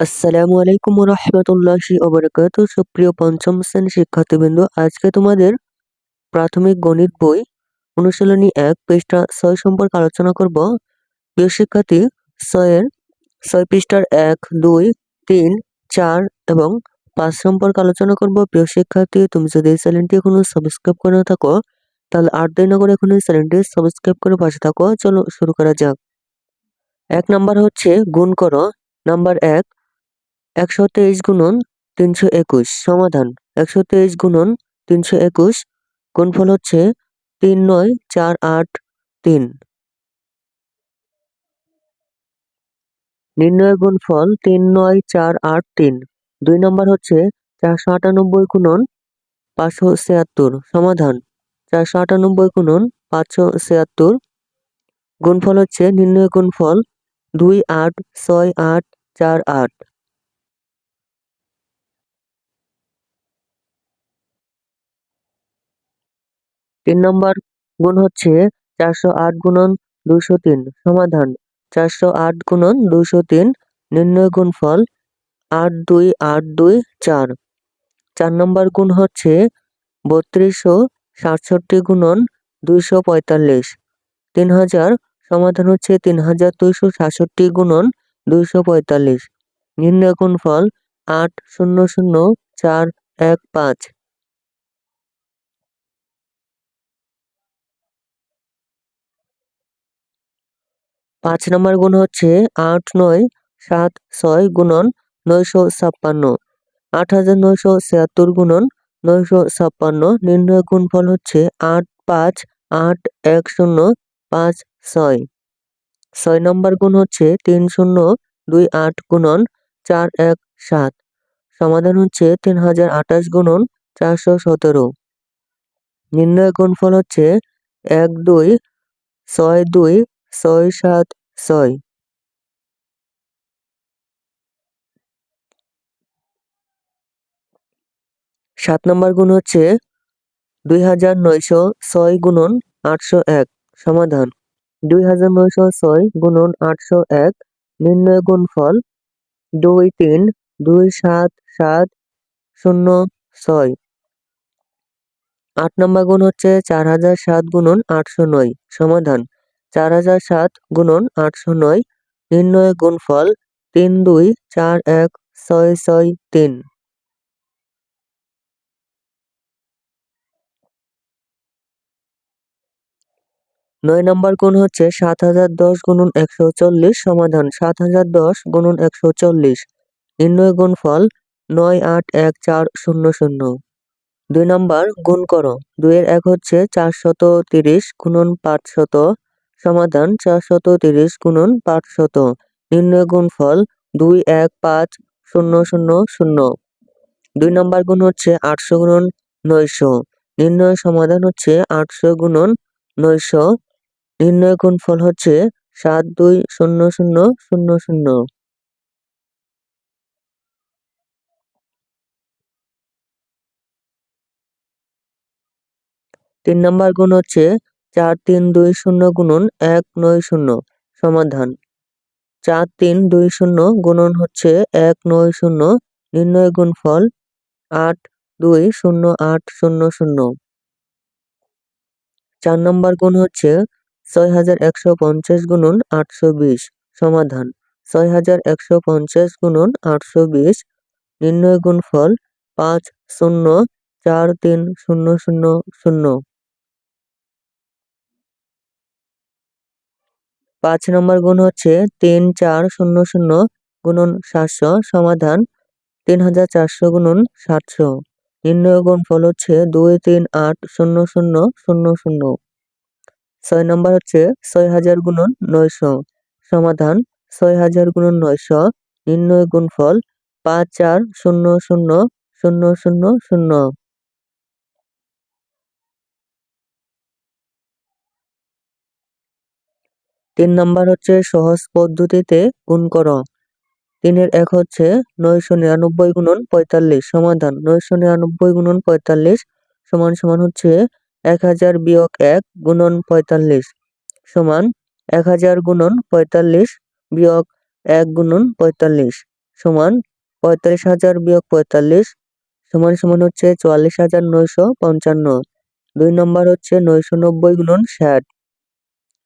আসসালামু আলাইকুম রহমতুল্লাহি ওবরাকাত সুপ্রিয় পঞ্চম শ্রেণি শিক্ষার্থীবৃন্দ, আজকে তোমাদের প্রাথমিক গণিত বই অনুশীলনী এক, পৃষ্ঠা ছয় সম্পর্কে আলোচনা করব। প্রিয় শিক্ষার্থী, ছয়ের ছয় পৃষ্ঠার এক, দুই, তিন, চার এবং পাঁচ সম্পর্কে আলোচনা করব। প্রিয় শিক্ষার্থী, তুমি যদি এই চ্যানেলটি এখনও সাবস্ক্রাইব করে না থাকো, তাহলে আট দিন করে এখন এই চ্যানেলটি সাবস্ক্রাইব করে পাশে থাকো। চলো শুরু করা যাক। এক নাম্বার হচ্ছে, গুণ করো। নাম্বার এক একশো তেইশ গুণন তিনশো একুশ, সমাধান। একশো তেইশ গুণন তিনশো একুশ, গুণফল হচ্ছে তিন নয় চার আট তিন। নির্ণয় গুণফল তিন নয় চার আট তিন। দুই নম্বর হচ্ছে চারশো আটানব্বই গুণন পাঁচশো ছিয়াত্তর, সমাধান। চারশো আটানব্বই গুণন পাঁচশো ছিয়াত্তর, গুণফল হচ্ছে নির্ণয় গুণফল দুই আট ছয় আট চার আট। তিন নম্বর গুণ হচ্ছে চারশো আট গুণন দুশো তিন, সমাধান। চারশো আট গুণন দুশো তিন, নির্ণয় গুণফল আট দুই আট দুই চার। চার নম্বর গুণ হচ্ছে বত্রিশশো সাতষট্টি গুণন দুইশো পঁয়তাল্লিশ। তিন হাজার সমাধান হচ্ছে তিন হাজার দুইশো সাতষট্টি গুণন দুইশো পঁয়তাল্লিশ। নির্ণয় গুণফল আট শূন্য শূন্য চার এক পাঁচ। পাঁচ নম্বর গুণ হচ্ছে আট নয় সাত ছয় গুণন নয়শো ছাপ্পান্ন। আট হাজার নয়শো ছিয়াত্তর গুণন নয়শো ছাপ্পান্ন। নির্ণয় গুণফল হচ্ছে আট পাঁচ আট এক শূন্য পাঁচ ছয়। ছয় নম্বর গুণ হচ্ছে তিন শূন্য দুই আট গুণন চার এক সাত। সমাধান হচ্ছে তিন হাজার আঠাশ গুণন চারশো সতেরো। নির্ণয় গুণফল হচ্ছে এক দুই ছয় দুই ছয় সাত ছয়। সাত নম্বর গুণ হচ্ছে দুই হাজার নয়শো ছয় গুণন আটশো এক, সমাধান। দুই হাজার নয়শো ছয় গুণন আটশো এক, নির্ণয় গুণফল দুই তিন দুই সাত সাত শূন্য ছয়। আট নম্বর গুণ হচ্ছে চার হাজার সাত গুণন আটশো নয়, সমাধান। চার হাজার সাত গুণন আটশো নয়, নির্ণয় গুণফল তিন দুই চার এক ছয় ছয় তিন। নয় নম্বর গুণ হচ্ছে সাত হাজার দশ গুণন একশো চল্লিশ সমাধান সাত হাজার দশ গুণন একশো চল্লিশ, নির্ণয় গুণফল নয় আট এক চার শূন্য শূন্য। দুই নম্বর গুণ করো, দুইয়ের এক হচ্ছে চারশত তিরিশ গুণন পাঁচশত সমাধান চারশত তিরিশ গুণন পাঁচশত নির্ণয় গুণফল দুই এক পাঁচ শূন্য শূন্য শূন্য। দুই নম্বর গুণ হচ্ছে আটশো গুণন নয়শো। নির্ণয় সমাধান হচ্ছে আটশো গুণন নয়শো। নির্ণয় গুণফল হচ্ছে সাত দুই শূন্য শূন্য শূন্য শূন্য। তিন নম্বর গুণ হচ্ছে চার তিন দুই শূন্য গুণন এক নয় শূন্য সমাধান। চার তিন দুই শূন্য গুণন হচ্ছে এক নয় শূন্য নির্ণয় গুণফল আট দুই শূন্য আট শূন্য শূন্য। চার নম্বর গুণ হচ্ছে ছয় হাজার একশো পঞ্চাশ গুণন আটশো বিশ সমাধান। ছয় হাজার একশো পঞ্চাশ গুণন আটশো বিশ নির্ণয় গুণফল পাঁচ শূন্য চার তিন শূন্য শূন্য শূন্য। পাঁচ নম্বর গুণ হচ্ছে তিন চার শূন্য শূন্য গুণন সাতশো, সমাধান তিন হাজার চারশো গুণন সাতশো। নির্ণয় গুণফল হচ্ছে দুই তিন আট শূন্য শূন্য শূন্য শূন্য। ছয় নম্বর হচ্ছে ছয় হাজার গুণন নয়শো, সমাধান ছয় হাজার গুণন নয়শো নির্ণয় গুণফল পাঁচ চার শূন্য শূন্য শূন্য শূন্য শূন্য। তিন নম্বর হচ্ছে সহজ পদ্ধতিতে গুণ করো। তিনের এক হচ্ছে নয়শো নিরানব্বই গুণন পঁয়তাল্লিশ, সমাধান নয়শো নিরানব্বই গুণন পঁয়তাল্লিশ সমান সমান হচ্ছে এক হাজার বিয়োগ এক গুণন পঁয়তাল্লিশ সমান এক হাজার গুণন পঁয়তাল্লিশ বিয়োগ এক গুণন পঁয়তাল্লিশ সমান পঁয়তাল্লিশ হাজার বিয়োগ পঁয়তাল্লিশ সমান সমান হচ্ছে চুয়াল্লিশ হাজার নয়শো পঞ্চান্ন। দুই নম্বর হচ্ছে নয়শো নব্বই গুণন ষাট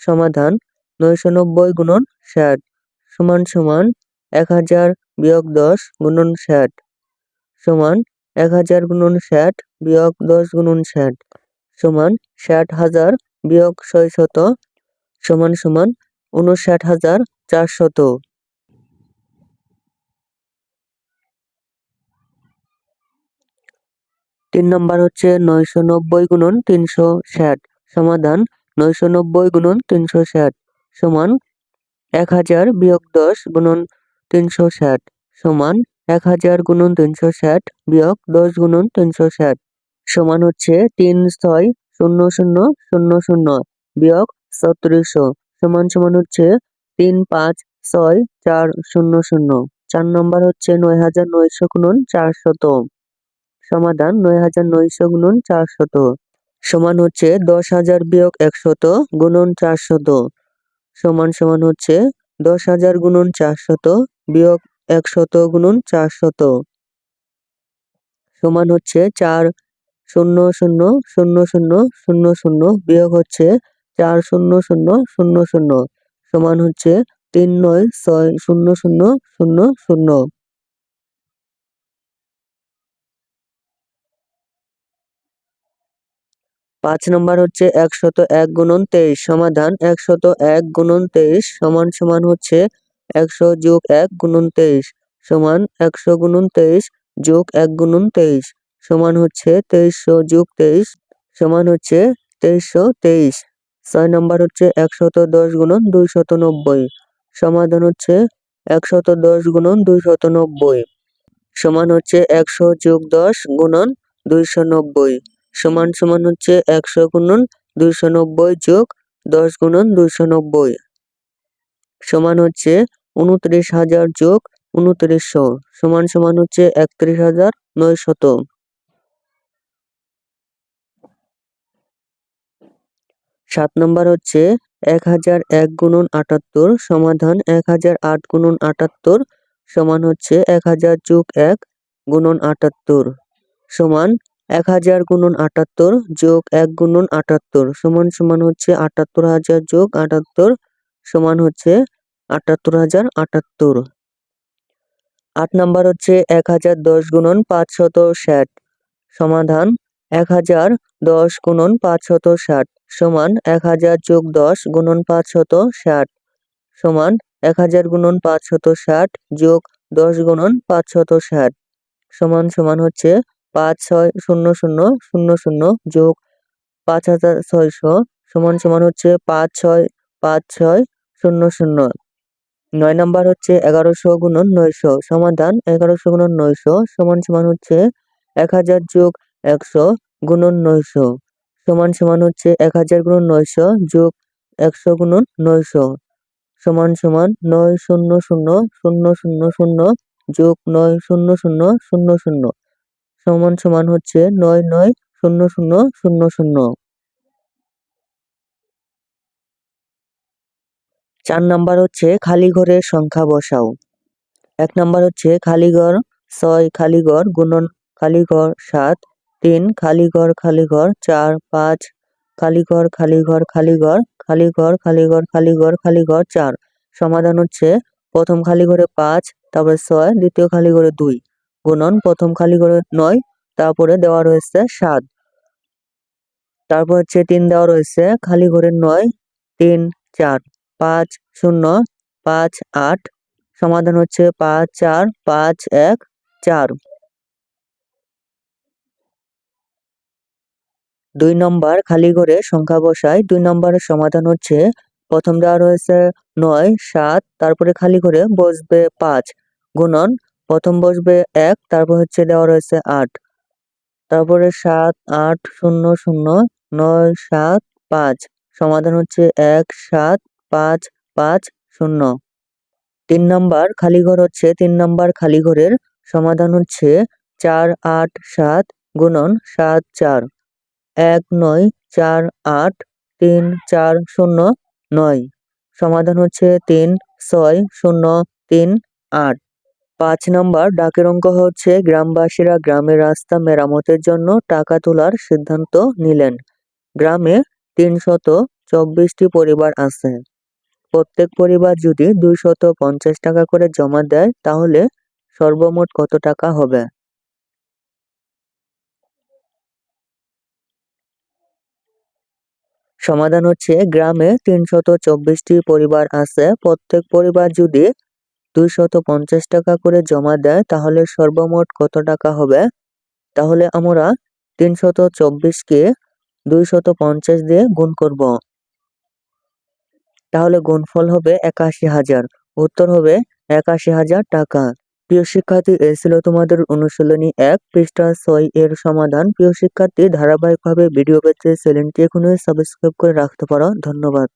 সমাধান নয়শো নব্বই গুণন ষাট সমান সমান এক হাজার বিয়োগ দশ গুণন ষাট সমান এক হাজার গুণন ষাট বিয়োগ দশ গুণন ষাট সমান ষাট হাজার বিয়োগ ছয় সমান সমান উনষাট হাজার চারশত তিন নম্বর হচ্ছে নয়শো নব্বই গুণন তিনশো ষাট সমাধান নয়শো নব্বই গুণন তিনশো ষাট। সমান এক হাজার বিয়োগ দশ গুণন তিনশো ষাট সমান এক হাজার গুণন তিনশো ষাট বিয়োগ দশ গুণন তিনশো ষাট সমান হচ্ছে তিন ছয় শূন্য শূন্য শূন্য শূন্য বিয়োগ সত্রিশশো সমান সমান হচ্ছে তিন পাঁচ ছয় চার শূন্য শূন্য চার নম্বর হচ্ছে নয় হাজার নয়শো গুণন চারশত সমাধান নয় হাজার নয়শো গুণন চারশত সমান হচ্ছে দশ হাজার বিয়োগ একশত গুণন চারশত সমান সমান হচ্ছে দশ হাজার গুণন চারশত বিয়োগ একশত গুণন চারশত সমান হচ্ছে চার শূন্য শূন্য শূন্য শূন্য শূন্য শূন্য বিয়োগ হচ্ছে চার শূন্য শূন্য শূন্য শূন্য। সমান হচ্ছে তিন নয় ছয় শূন্য শূন্য শূন্য শূন্য। পাঁচ নম্বর হচ্ছে একশত এক গুণন তেইশ সমাধান একশত এক গুণন তেইশ সমান সমান হচ্ছে একশো যোগ এক গুণন তেইশ সমান একশো গুণন তেইশ যোগ এক গুণন তেইশ সমান হচ্ছে তেইশশো যোগ তেইশ সমান হচ্ছে তেইশশো তেইশ। ছয় নম্বর হচ্ছে একশত দশ গুণন দুইশত নব্বই সমাধান হচ্ছে একশত দশ গুণন দুইশত নব্বই সমান হচ্ছে একশো যোগ দশ গুণন দুইশো নব্বই। সমান সমান হচ্ছে একশো গুণন দুইশো নব্বই যোগ দশ গুণন দুইশো নব্বই সমান হচ্ছে উনত্রিশ হাজার যোগ উনত্রিশশো। সমান সমান হচ্ছে একত্রিশ হাজার নয় শত সাত নম্বর হচ্ছে এক হাজার এক গুণন আটাত্তর সমাধান এক হাজার আট গুণন আটাত্তর সমান হচ্ছে এক হাজার যোগ এক গুণন আটাত্তর সমান এক হাজার গুণন আটাত্তর যোগ এক গুণন আটাত্তর সমান সমান হচ্ছে আটাত্তর হাজার যোগ আটাত্তর সমান হচ্ছে আটাত্তর হাজার আটাত্তর। আট নাম্বার হচ্ছে এক হাজার দশ গুণন পাঁচশত ষাট সমাধান এক হাজার দশ গুণন পাঁচশত ষাট সমান এক হাজার যোগ দশ গুণন পাঁচশত ষাট সমান এক হাজার গুণন পাঁচশত ষাট যোগ দশ গুণন পাঁচশত ষাট সমান সমান হচ্ছে পাঁচ ছয় শূন্য শূন্য শূন্য শূন্য যোগ পাঁচ হাজার ছয়শো সমান সমান হচ্ছে পাঁচ ছয় পাঁচ ছয় শূন্য শূন্য। নয় নাম্বার হচ্ছে এগারোশো গুণন নয়শো। সমাধান এগারোশো গুণন নয়শো সমান সমান হচ্ছে এক হাজার যোগ একশো গুণন নয়শো। সমান সমান হচ্ছে এক হাজার গুণন নয়শো যোগ একশো গুণন নয়শো। সমান সমান নয় শূন্য শূন্য শূন্য শূন্য শূন্য যোগ নয় শূন্য শূন্য শূন্য শূন্য। সমান সমান হচ্ছে নয় নয় শূন্য শূন্য শূন্য শূন্য চার নাম্বার হচ্ছে খালি ঘরের সংখ্যা বসাও এক নাম্বার হচ্ছে খালি ঘর ছয় খালি ঘর গুণন খালি ঘর সাত তিন খালি ঘর খালি ঘর চার পাঁচ খালি ঘর খালি ঘর খালি ঘর খালি ঘর খালি ঘর খালি ঘর খালি ঘর চার সমাধান হচ্ছে প্রথম খালি ঘরে পাঁচ তারপরে ছয় দ্বিতীয় খালি ঘরে দুই গুণন প্রথম খালি ঘরে নয়, তারপরে দেওয়া রয়েছে সাত। তারপর হচ্ছে তিন দেওয়া রয়েছে, খালি ঘরে নয়, তিন, চার, পাঁচ, শূন্য, পাঁচ, আট, সমাধান হচ্ছে পাঁচ, চার, পাঁচ, এক, চার। দুই নম্বর খালি ঘরে সংখ্যা বসায়, দুই নম্বরের সমাধান হচ্ছে প্রথম দেওয়া রয়েছে নয়, সাত, তারপরে খালি ঘরে বসবে পাঁচ। গুণন প্রথম বসবে এক, তারপর হচ্ছে দেওয়া রয়েছে আট। তারপরে সাত, আট, শূন্য শূন্য, নয়, সাত, পাঁচ। সমাধান হচ্ছে এক, সাত, পাঁচ পাঁচ, শূন্য। তিন নম্বর খালি ঘর হচ্ছে, তিন নম্বর খালি ঘরের সমাধান হচ্ছে চার, আট, সাত, গুণন সাত, চার। এক, নয়, চার, আট, তিন, চার, শূন্য, নয়। সমাধান হচ্ছে তিন, ছয়, শূন্য, তিন, আট। পাঁচ নম্বর, ডাকের অঙ্ক হচ্ছে, গ্রামবাসীরা গ্রামের রাস্তা মেরামতের জন্য টাকা তোলার সিদ্ধান্ত নিলেন। গ্রামে তিনশত চব্বিশটি পরিবার আছে। প্রত্যেক পরিবার যদি দুইশত পঞ্চাশ টাকা করে জমা দেয়, তাহলে সর্বমোট কত টাকা হবে? সমাধান হচ্ছে, গ্রামে তিনশত চব্বিশটি পরিবার আছে। প্রত্যেক পরিবার যদি দুইশত পঞ্চাশ টাকা করে জমা দেয়, তাহলে সর্বমোট কত টাকা হবে? তাহলে আমরা তিনশত চব্বিশকে দুইশত পঞ্চাশ দিয়ে গুণ করব। তাহলে গুণফল হবে একাশি হাজার। উত্তর হবে একাশি হাজার টাকা। প্রিয় শিক্ষার্থী, এ ছিল তোমাদের অনুশীলনী এক, পৃষ্ঠা ছয় এর সমাধান। প্রিয় শিক্ষার্থী, ধারাবাহিকভাবে ভিডিও পেতে চ্যানেলটি এখনই সাবস্ক্রাইব করে রাখতে পারো। ধন্যবাদ।